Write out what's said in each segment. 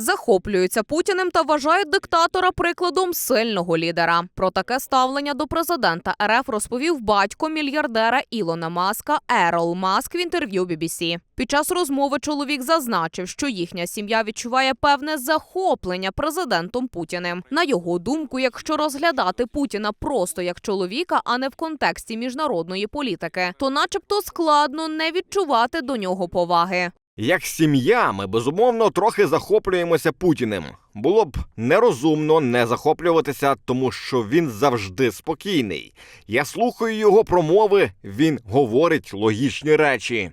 захоплюються Путіним та вважають диктатора прикладом сильного лідера. Про таке ставлення до президента РФ розповів батько мільярдера Ілона Маска Ерол Маск в інтерв'ю BBC. Під час розмови чоловік зазначив, що їхня сім'я відчуває певне захоплення президентом Путіним. На його думку, якщо розглядати Путіна просто як чоловіка, а не в контексті міжнародної політики, то, начебто, складно не відчувати до нього поваги. Як сім'я, ми безумовно трохи захоплюємося Путіним. Було б нерозумно не захоплюватися, тому що він завжди спокійний. Я слухаю його промови, він говорить логічні речі.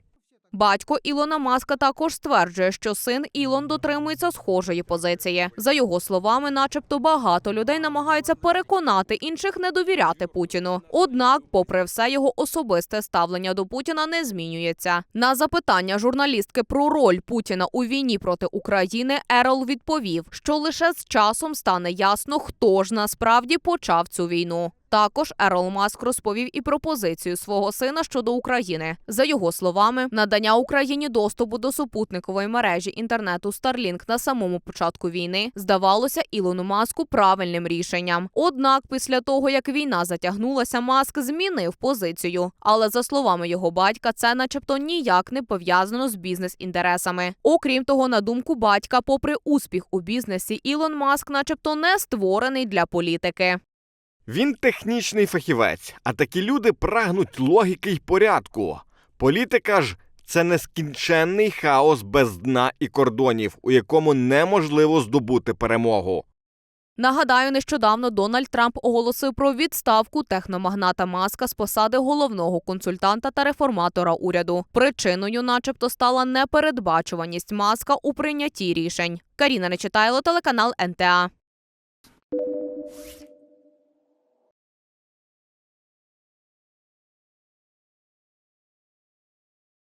Батько Ілона Маска також стверджує, що син Ілон дотримується схожої позиції. За його словами, начебто багато людей намагаються переконати інших не довіряти Путіну. Однак, попри все, його особисте ставлення до Путіна не змінюється. На запитання журналістки про роль Путіна у війні проти України Ерол відповів, що лише з часом стане ясно, хто ж насправді почав цю війну. Також Ерол Маск розповів і про позицію свого сина щодо України. За його словами, надання Україні доступу до супутникової мережі інтернету Starlink на самому початку війни здавалося Ілону Маску правильним рішенням. Однак, після того як війна затягнулася, Маск змінив позицію. Але за словами його батька, це, начебто, ніяк не пов'язано з бізнес-інтересами. Окрім того, на думку батька, попри успіх у бізнесі, Ілон Маск, начебто, не створений для політики. Він технічний фахівець, а такі люди прагнуть логіки й порядку. Політика ж це нескінченний хаос без дна і кордонів, у якому неможливо здобути перемогу. Нагадаю, нещодавно Дональд Трамп оголосив про відставку техномагната Маска з посади головного консультанта та реформатора уряду. Причиною, начебто, стала непередбачуваність маска у прийнятті рішень. Каріна Нечитайло, телеканал НТА.